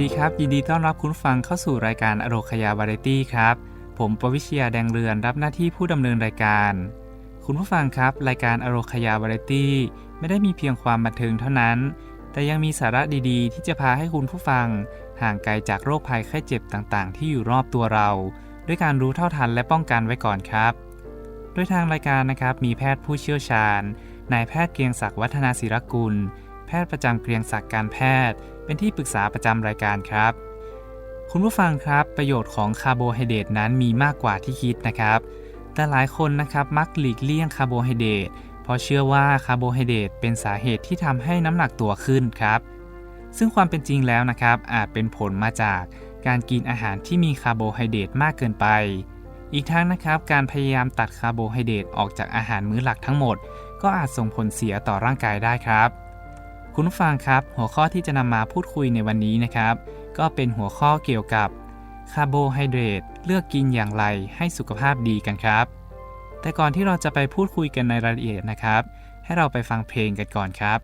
ดีครับ ยินดีต้อนรับคุณฟังเข้าสู่รายการอโรคยาวาไรตี้ครับ ผมปวิชยาแดงเรือนรับหน้าที่ผู้ดำเนินรายการ คุณผู้ฟังครับ รายการอโรคยาวาไรตี้ไม่ได้มีเพียงความบันเทิงเท่านั้น แต่ยังมีสาระดีๆ ที่จะพาให้คุณผู้ฟัง ห่างไกลจากโรคภัยไข้เจ็บต่างๆ ที่อยู่รอบตัวเรา ด้วยการรู้เท่าทันและป้องกันไว้ก่อนครับ โดยทางรายการนะครับมีแพทย์ผู้เชี่ยวชาญนายแพทย์เกรียงศักดิ์วัฒนาศิรกุล แพทย์ประจำเกรียงศักดิ์การแพทย์ เป็นที่ปรึกษาประจำรายการครับ คุณผู้ฟังครับ ประโยชน์ของคาร์โบไฮเดรตนั้นมีมากกว่าที่คิดนะครับ แต่หลายคนนะครับมักหลีกเลี่ยงคาร์โบไฮเดรตเพราะเชื่อว่าคาร์โบไฮเดรตเป็นสาเหตุที่ทำให้น้ำหนักตัวขึ้นครับ ซึ่งความเป็นจริงแล้วนะครับ อาจเป็นผลมาจากการกินอาหารที่มีคาร์โบไฮเดรตมากเกินไป อีกทั้งนะครับการพยายามตัดคาร์โบไฮเดรตออกจากอาหารมื้อหลักทั้งหมด ก็อาจส่งผลเสียต่อร่างกายได้ครับ คุณผู้ฟังครับ หัวข้อที่จะนำมาพูดคุยในวันนี้นะครับ ก็เป็นหัวข้อเกี่ยวกับคาร์โบไฮเดรตเลือกกินอย่างไรให้สุขภาพดีกันครับ แต่ก่อนที่เราจะไปพูดคุยกันในรายละเอียดนะครับ ให้เราไปฟังเพลงกันก่อนครับ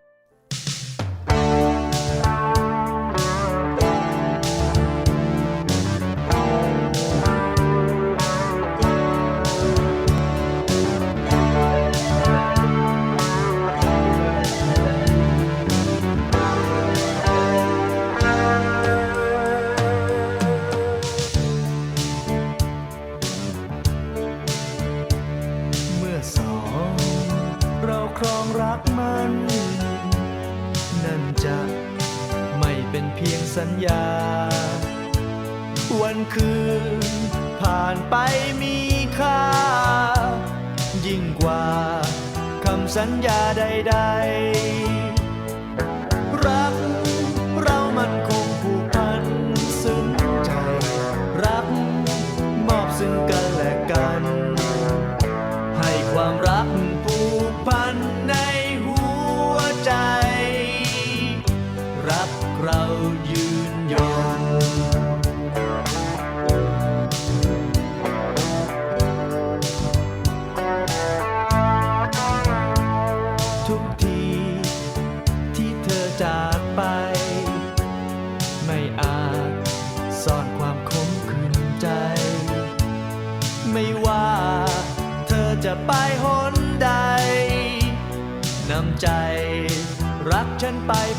ญญาใด ๆ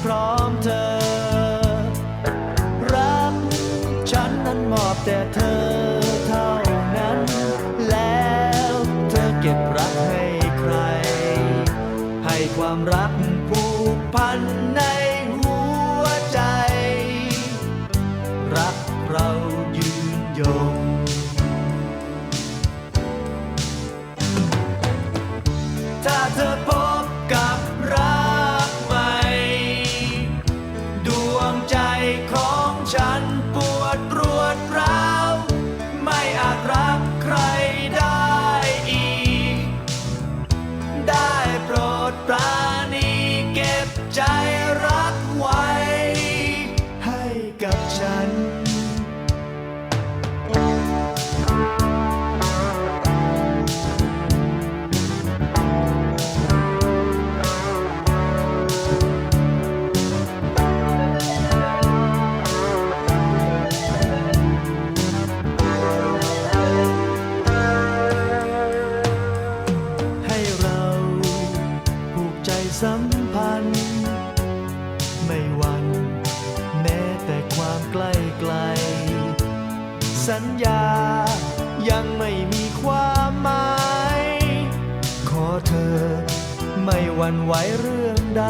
พร้อมเธอ รักฉันนั้นมอบแต่เธอเท่านั้น แล้วเธอเก็บรักให้ใคร ให้ความรักผูกพันใน วันไหวเรื่องใด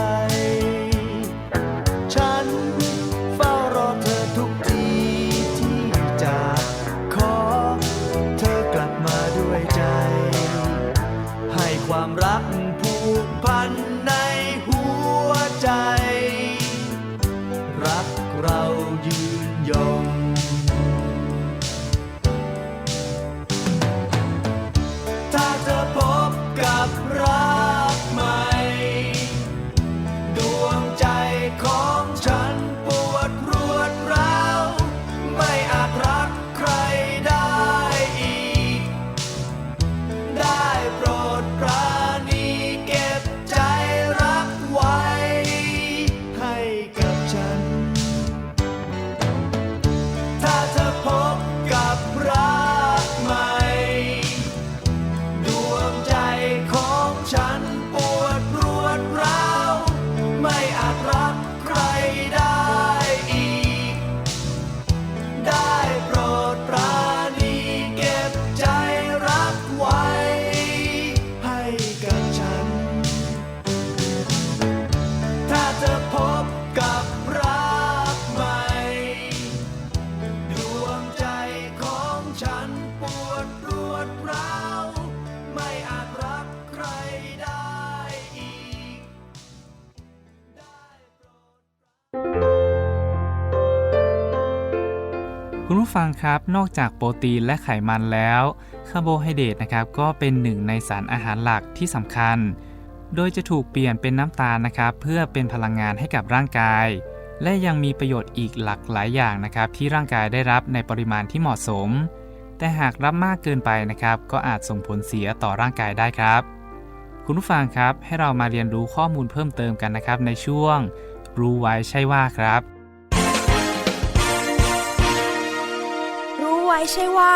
คุณผู้ฟังครับ นอกจากโปรตีนและไขมันแล้วคาร์โบไฮเดรตนะครับก็เป็นหนึ่งในสารอาหารหลักที่สำคัญ โดยจะถูกเปลี่ยนเป็นน้ำตาลนะครับ เพื่อเป็นพลังงานให้กับร่างกาย และยังมีประโยชน์อีกหลากหลายอย่างนะครับ ที่ร่างกายได้รับในปริมาณที่เหมาะสม แต่หากรับมากเกินไปนะครับ ก็อาจส่งผลเสียต่อร่างกายได้ครับ คุณผู้ฟังครับให้เรามาเรียนรู้ข้อมูลเพิ่มเติมกันนะครับ ในช่วง รู้ไว้ใช่ว่าครับ ไว้ใช่ว่า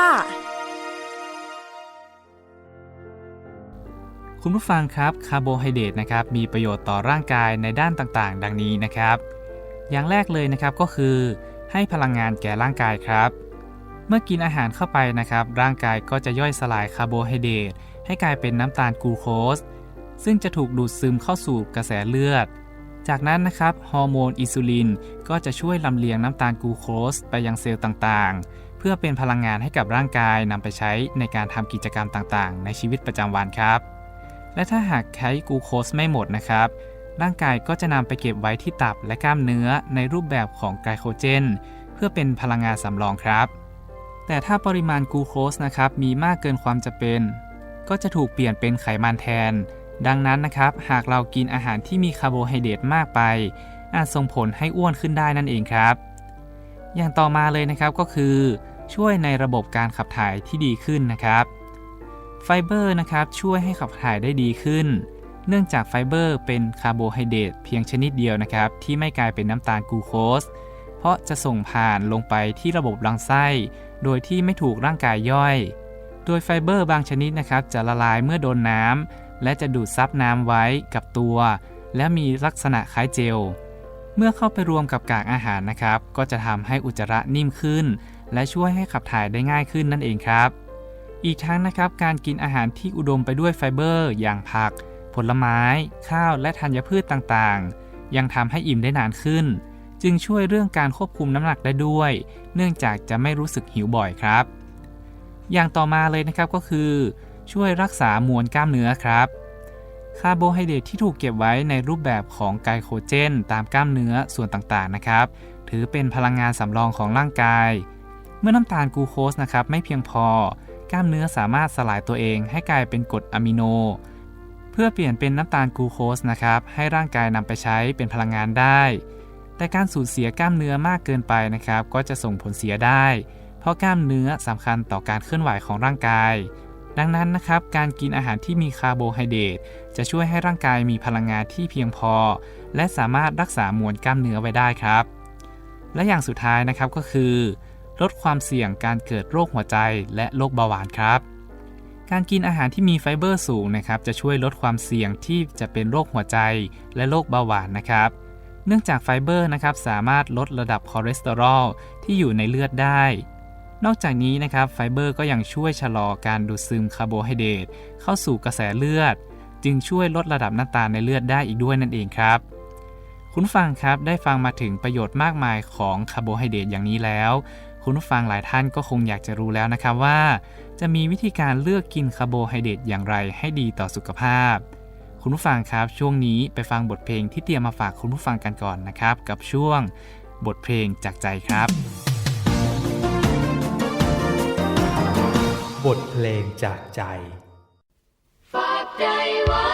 คุณผู้ฟังครับคาร์โบไฮเดรตนะครับมีประโยชน์ต่อร่างกายในด้านต่างๆ ดังนี้นะครับ อย่างแรกเลยนะครับก็คือ ให้พลังงานแก่ร่างกายครับ เมื่อกินอาหารเข้าไปนะครับ ร่างกายก็จะย่อยสลายคาร์โบไฮเดรตให้กลายเป็นน้ำตาลกลูโคสซึ่งจะถูกดูดซึมเข้าสู่กระแสเลือด จากนั้นนะครับฮอร์โมนอินซูลินก็จะช่วยลำเลียงน้ำตาลกลูโคสไปยังเซลล์ต่างๆ เพื่อเป็นพลังงานให้กับร่างกายนำไปใช้ในการทำกิจกรรมต่างๆ ในชีวิตประจำวันครับ และถ้าหากใช้กูโคสไม่หมดนะครับ ร่างกายก็จะนำไปเก็บไว้ที่ตับและกล้ามเนื้อในรูปแบบของไกลโคเจน เพื่อเป็นพลังงานสำรองครับ แต่ถ้าปริมาณกูโคสนะครับมีมากเกินความจะเป็น ก็จะถูกเปลี่ยนเป็นไขมันแทน ดังนั้นนะครับ หากเรากินอาหารที่มีคาร์โบไฮเดรตมากไป อาจส่งผลให้อ้วนขึ้นได้นั่นเองครับ อย่างต่อมาเลยนะครับก็คือ ช่วยในระบบการขับถ่ายที่ดีขึ้นนะครับ ไฟเบอร์นะครับช่วยให้ขับถ่ายได้ดีขึ้น เนื่องจากไฟเบอร์เป็นคาร์โบไฮเดรตเพียงชนิดเดียวนะครับ ที่ไม่กลายเป็นน้ำตาลกูโคส เพราะจะส่งผ่านลงไปที่ระบบลำไส้ โดยที่ไม่ถูกร่างกายย่อย โดยไฟเบอร์บางชนิดนะครับจะละลายเมื่อโดนน้ำและจะดูดซับน้ำไว้กับตัว และมีลักษณะคล้ายเจล เมื่อเข้าไปรวมกับกากอาหารนะครับ ก็จะทำให้อุจจาระนิ่มขึ้น และช่วยให้ขับถ่ายได้ง่ายขึ้นนั่นเองครับ อีกทั้งนะครับการกินอาหารที่อุดมไปด้วยไฟเบอร์ อย่างผัก ผลไม้ ข้าวและธัญพืชต่างๆ ยังทำให้อิ่มได้นานขึ้น จึงช่วยเรื่องการควบคุมน้ำหนักได้ด้วย เนื่องจากจะไม่รู้สึกหิวบ่อยครับ อย่างต่อมาเลยนะครับก็คือ ช่วยรักษามวลกล้ามเนื้อครับ คาร์โบไฮเดรตที่ถูกเก็บไว้ในรูปแบบของไกลโคเจน ตามกล้ามเนื้อส่วนต่างๆนะครับ ถือเป็นพลังงานสำรองของร่างกาย เมื่อน้ำตาลกลูโคสนะครับไม่เพียงพอ กล้ามเนื้อสามารถสลายตัวเองให้กลายเป็นกรดอะมิโน เพื่อเปลี่ยนเป็นน้ำตาลกลูโคสนะครับให้ร่างกายนำไปใช้เป็นพลังงานได้ แต่การสูญเสียกล้ามเนื้อมากเกินไปนะครับ ก็จะส่งผลเสียได้ เพราะกล้ามเนื้อสำคัญต่อการเคลื่อนไหวของร่างกาย ดังนั้นนะครับ การกินอาหารที่มีคาร์โบไฮเดรตจะช่วยให้ร่างกายมีพลังงานที่เพียงพอ และสามารถรักษามวลกล้ามเนื้อไว้ได้ครับ และอย่างสุดท้ายนะครับก็คือ ลดความเสี่ยงการเกิดโรคหัวใจและโรคเบาหวานครับ การกินอาหารที่มีไฟเบอร์สูงนะครับจะช่วยลดความเสี่ยงที่จะเป็นโรคหัวใจและโรคเบาหวานนะครับเนื่องจากไฟเบอร์นะครับสามารถลดระดับคอเลสเตอรอลที่อยู่ในเลือดได้ นอกจากนี้นะครับไฟเบอร์ก็ยังช่วยชะลอการดูดซึมคาร์โบไฮเดรตเข้าสู่กระแสเลือด จึงช่วยลดระดับน้ำตาลในเลือดได้อีกด้วยนั่นเองครับ คุณผู้ฟังครับได้ฟังมาถึงประโยชน์มากมายของคาร์โบไฮเดรตอย่างนี้แล้ว คุณผู้ฟังหลายท่านก็คงอยากจะรู้แล้วนะครับว่า จะมีวิธีการเลือกกินคาร์โบไฮเดรตอย่างไรให้ดีต่อสุขภาพ คุณผู้ฟังครับช่วงนี้ไปฟังบทเพลงที่เตรียมมาฝากคุณผู้ฟังกันก่อนนะครับ กับช่วงบทเพลงจากใจครับ บทเพลงจากใจ ฝากใจไว้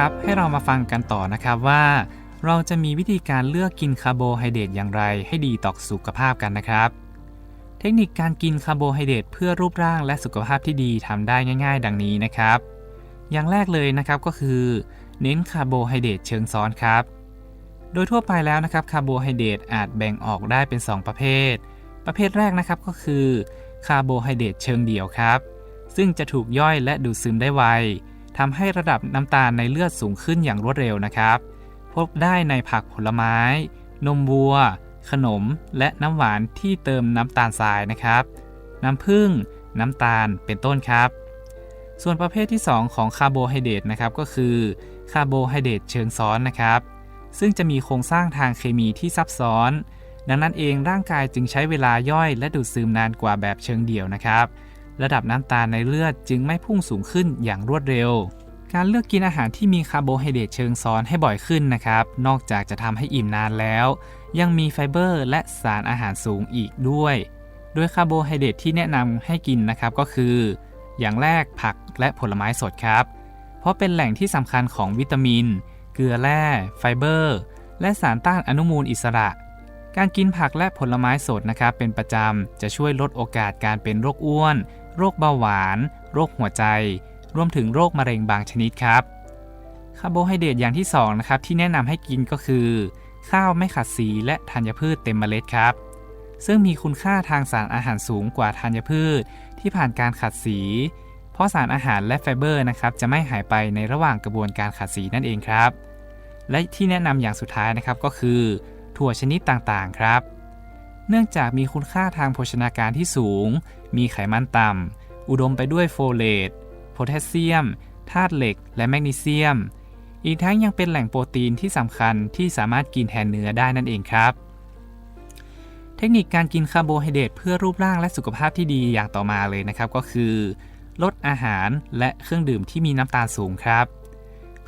คุณผู้ฟังครับ ให้เรามาฟังกันต่อนะครับว่า เราจะมีวิธีการเลือกกินคาร์โบไฮเดรตอย่างไร ให้ดีต่อสุขภาพกันนะครับ เทคนิคการกินคาร์โบไฮเดรตเพื่อรูปร่างและสุขภาพที่ดีทำได้ง่าย ๆ ดังนี้นะครับ อย่างแรกเลยนะครับก็คือ เน้นคาร์โบไฮเดรตเชิงซ้อนครับ โดยทั่วไปแล้วนะครับคาร์โบไฮเดรตอาจแบ่งออกได้เป็น 2 ประเภท ประเภทแรกนะครับก็คือคาร์โบไฮเดรตเชิงเดี่ยวครับ ซึ่งจะถูกย่อยและดูดซึมได้ไว ทำให้ระดับน้ำตาลในเลือดสูงขึ้นอย่างรวดเร็วนะครับ พบได้ในผักผลไม้ นมวัว ขนม และน้ำหวานที่เติมน้ำตาลทรายนะครับ น้ำผึ้ง น้ำตาล เป็นต้นครับ ส่วนประเภทที่ 2 ของคาร์โบไฮเดรตนะครับก็คือคาร์โบไฮเดรตเชิงซ้อนนะครับ ซึ่งจะมีโครงสร้างทางเคมีที่ซับซ้อน ดังนั้นเองร่างกายจึงใช้เวลาย่อยและดูดซึมนานกว่าแบบเชิงเดี่ยวนะครับ ระดับน้ำตาลในเลือดจึงไม่พุ่งสูงขึ้นอย่างรวดเร็ว การเลือกกินอาหารที่มีคาร์โบไฮเดรตเชิงซ้อนให้บ่อยขึ้นนะครับ นอกจากจะทำให้อิ่มนานแล้ว ยังมีไฟเบอร์และสารอาหารสูงอีกด้วย โดยคาร์โบไฮเดรตที่แนะนำให้กินนะครับก็คือ อย่างแรกผักและผลไม้สดครับ เพราะเป็นแหล่งที่สำคัญของวิตามิน เกลือแร่ ไฟเบอร์ และสารต้านอนุมูลอิสระการกินผักและผลไม้สดนะครับเป็นประจำ จะช่วยลดโอกาสการเป็นโรคอ้วน โรคเบาหวาน โรคหัวใจ รวมถึงโรคมะเร็งบางชนิดครับคาร์โบไฮเดรตอย่างที่2นะครับที่แนะนำให้กินก็คือ ข้าวไม่ขัดสีและธัญพืชเต็มเมล็ดครับ ซึ่งมีคุณค่าทางสารอาหารสูงกว่าธัญพืช ที่ผ่านการขัดสี เพราะสารอาหารและไฟเบอร์นะครับจะไม่หายไปในระหว่างกระบวนการขัดสีนั่นเองครับ และที่แนะนำอย่างสุดท้ายนะครับก็คือ ถั่วชนิดต่างๆครับ เนื่องจากมีคุณค่าทางโภชนาการที่สูง มีไขมันต่ำ อุดมไปด้วยโฟเลต โพแทสเซียม ธาตุเหล็ก และแมกนีเซียม อีกทั้งยังเป็นแหล่งโปรตีนที่สำคัญที่สามารถกินแทนเนื้อได้นั่นเองครับ เทคนิคการกินคาร์โบไฮเดรตเพื่อรูปร่างและสุขภาพที่ดีอย่างต่อมาเลยนะครับก็คือ ลดอาหารและเครื่องดื่มที่มีน้ำตาลสูงครับ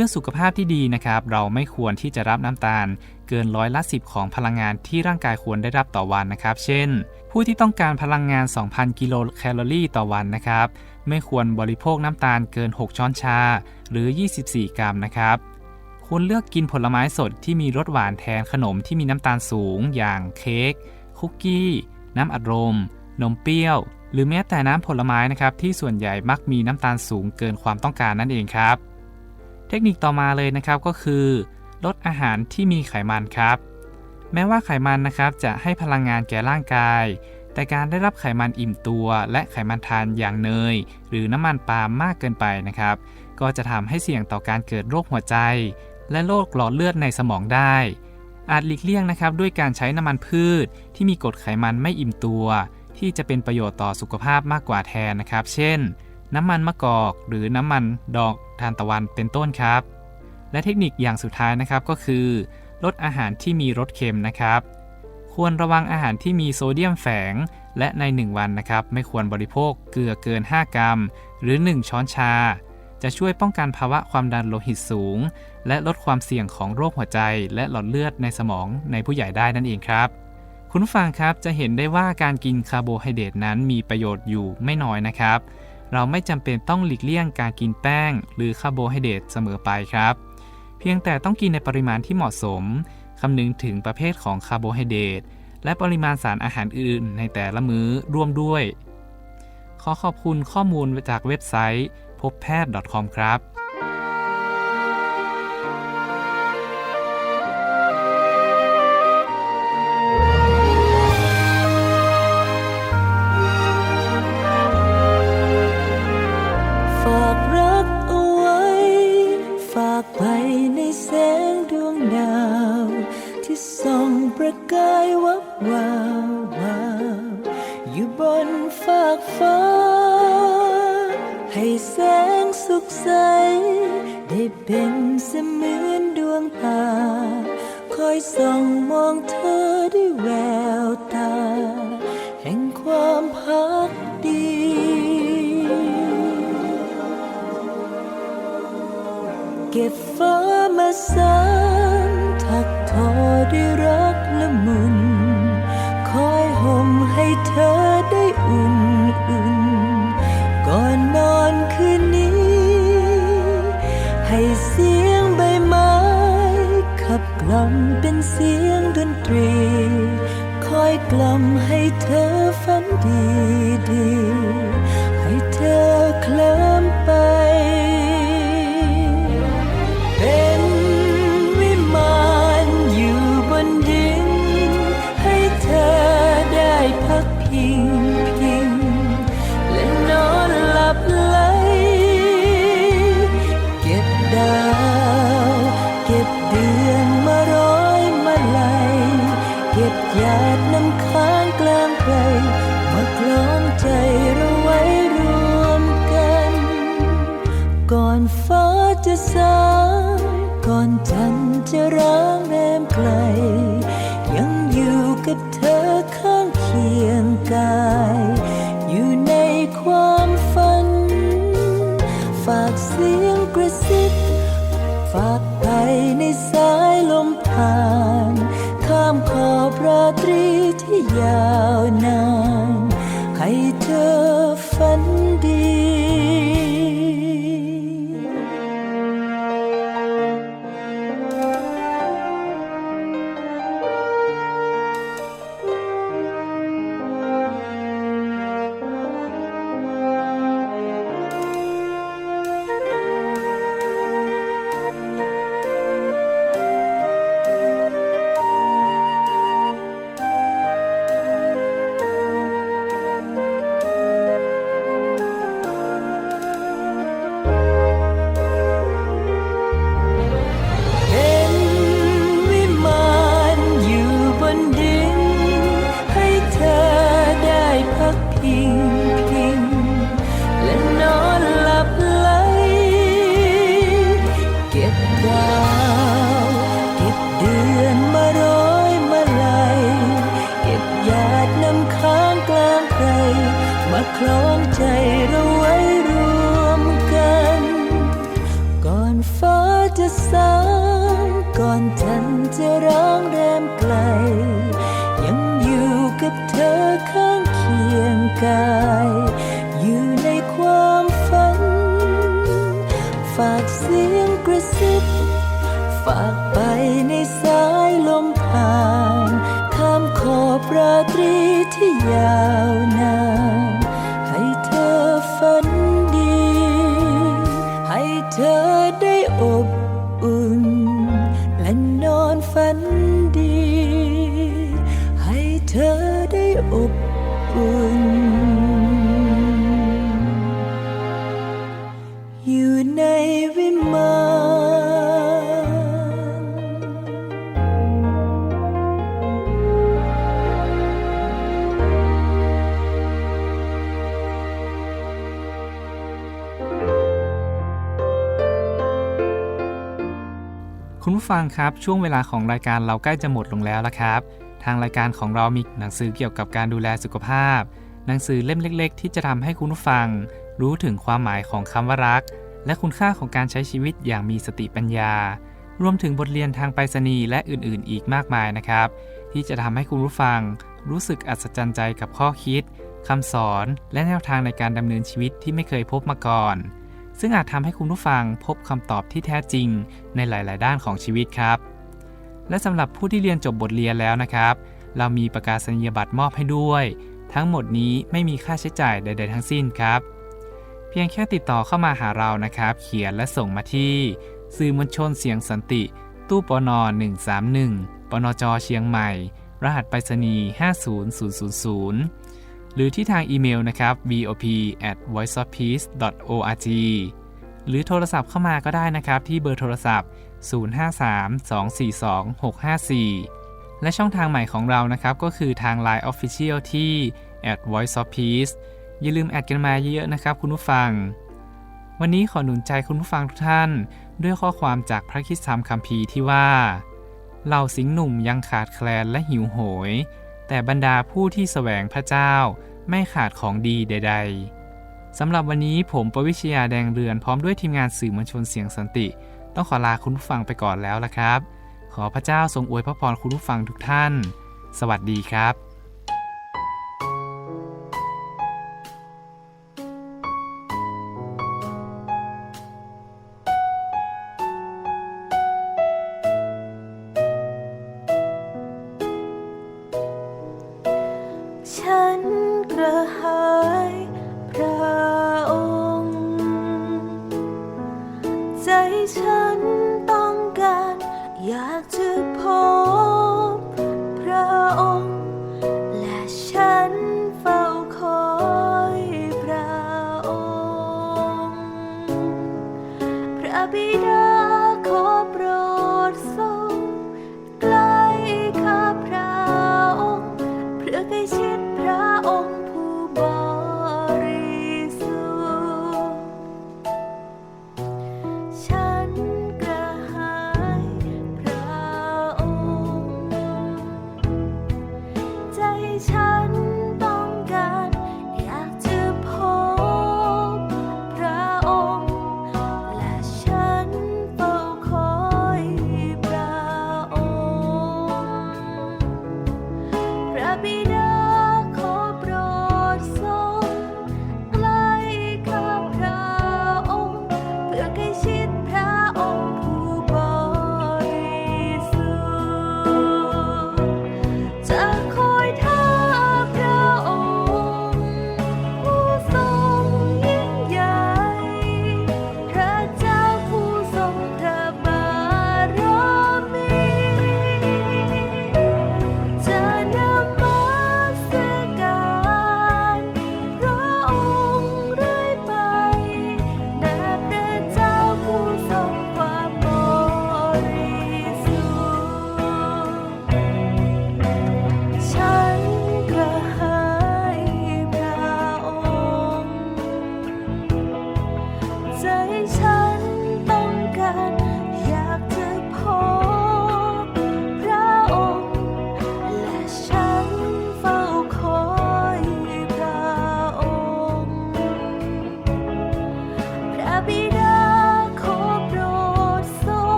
พื่อสุขภาพที่ดีนะครับ เราไม่ควรที่จะรับน้ำตาล เกินร้อยละ10 ของพลังงานที่ร่างกายควรได้รับต่อวันนะครับ เช่น ผู้ที่ต้องการพลังงาน 2,000 กิโลแคลอรี่ต่อวันนะครับ ไม่ควรบริโภคน้ำตาลเกิน 6 ช้อนชา หรือ 24 กรัมนะครับควรเลือกกินผลไม้สดที่มีรสหวานแทนขนมที่มีน้ำตาลสูง อย่างเค้กคุกกี้ น้ำอัดลมนมเปรี้ยว หรือแม้แต่น้ำผลไม้นะครับที่ส่วนใหญ่มักมีน้ำตาลสูงเกินความต้องการนั่นเองครับ เทคนิคต่อมาเลยนะครับก็คือ ลดอาหารที่มีไขมันครับ แม้ว่าไขมันนะครับจะให้พลังงานแก่ร่างกาย แต่การได้รับไขมันอิ่มตัว และไขมันทานอย่างเนย หรือน้ำมันปาล์มมากเกินไปนะครับ ก็จะทำให้เสี่ยงต่อการเกิดโรคหัวใจ และโรคหลอดเลือดในสมองได้ อาจหลีกเลี่ยงนะครับด้วยการใช้น้ำมันพืช ที่มีกรดไขมันไม่อิ่มตัว ที่จะเป็นประโยชน์ต่อสุขภาพมากกว่าแทนนะครับ เช่น น้ำมันมะกอกหรือน้ำมันดอกทานตะวันเป็นต้นครับ และเทคนิคอย่างสุดท้ายนะครับก็คือ ลดอาหารที่มีรสเค็มนะครับ ควรระวังอาหารที่มีโซเดียมแฝง และใน 1 วันนะครับ ไม่ควรบริโภคเกลือเกิน 5 กรัม หรือ 1 ช้อนชา จะช่วยป้องกันภาวะความดันโลหิตสูง และลดความเสี่ยงของโรคหัวใจ และหลอดเลือดในสมองในผู้ใหญ่ได้นั่นเองครับคุณฟังครับจะเห็นได้ว่าการกินคาร์โบไฮเดรตนั้นมีประโยชน์อยู่ไม่น้อยนะครับ เราไม่จำเป็นต้องหลีกเลี่ยงการกินแป้ง หรือคาร์โบไฮเดรตเสมอไปครับ เพียงแต่ต้องกินในปริมาณที่เหมาะสมคำนึงถึงประเภทของคาร์โบไฮเดรตและปริมาณสารอาหารอื่นในแต่ละมื้อร่วมด้วย ขอขอบคุณข้อมูลจากเว็บไซต์พบแพทย์ .com ครับ ตรี คอยกล่อมให้เธอฝันดีดี จันทร์จะร้างแรมไกล ยังอยู่กับเธอข้างเคียงกาย อยู่ในความฝัน ฝากเสียงกระซิบฝากไปในสายลมผ่าน ข้ามขอบราตรีที่ยาวนานให้เธอ ขอบราตรีที่ยาว ฟังครับ ช่วงเวลาของรายการเราใกล้จะหมดลงแล้วละครับ ทางรายการของเรามีหนังสือเกี่ยวกับการดูแลสุขภาพ หนังสือเล่มเล็ก ๆ ที่จะทำให้คุณผู้ฟัง รู้ถึงความหมายของคำว่ารัก และคุณค่าของการใช้ชีวิตอย่างมีสติปัญญา รวมถึงบทเรียนทางไปรษณีย์และอื่นๆ อีกมากมายนะครับ ที่จะทำให้คุณผู้ฟัง รู้สึกอัศจรรย์ใจกับข้อคิดคำสอน และแนวทางในการดำเนินชีวิตที่ไม่เคยพบมาก่อน ซึ่งอาจทำให้คุณผู้ฟังพบคำตอบที่แท้จริงในหลาย ๆ ด้านของชีวิตครับ และสำหรับผู้ที่เรียนจบบทเรียนแล้วนะครับ เรามีประกาศนียบัตรมอบให้ด้วย ทั้งหมดนี้ไม่มีค่าใช้จ่ายใด ๆ ทั้งสิ้นครับ เพียงแค่ติดต่อเข้ามาหาเรานะครับ เขียนและส่งมาที่ สื่อมวลชนเสียงสันติ ตู้ปน131ปนจเชียงใหม่ รหัสไปรษณีย์50000 หรือที่ทางอีเมลนะครับ bop at voiceofpeace org หรือโทรศัพท์เข้ามาก็ได้นะครับที่เบอร์โทรศัพท์ 053-242-654 และช่องทางใหม่ของเรานะครับก็คือทาง Line Official ที่ at voiceofpeace อย่าลืมแอดกันมาเยอะๆนะครับคุณผู้ฟัง วันนี้ขอหนุนใจคุณผู้ฟังทุกท่าน ด้วยข้อความจากพระคริสตธรรมคัมภีร์ที่ว่าเหล่าสิงห์หนุ่มยังขาดแคลนและหิวโหย แต่บรรดาผู้ที่แสวงพระเจ้า ไม่ขาดของดีใด ๆสำหรับวันนี้ผมประวิชยาแดงเรือนพร้อมด้วยทีมงานสื่อมวลชนเสียงสันติ ต้องขอลาคุณผู้ฟังไปก่อนแล้วละครับ ขอพระเจ้าทรงอวยพระพรคุณผู้ฟังทุกท่าน สวัสดีครับ พ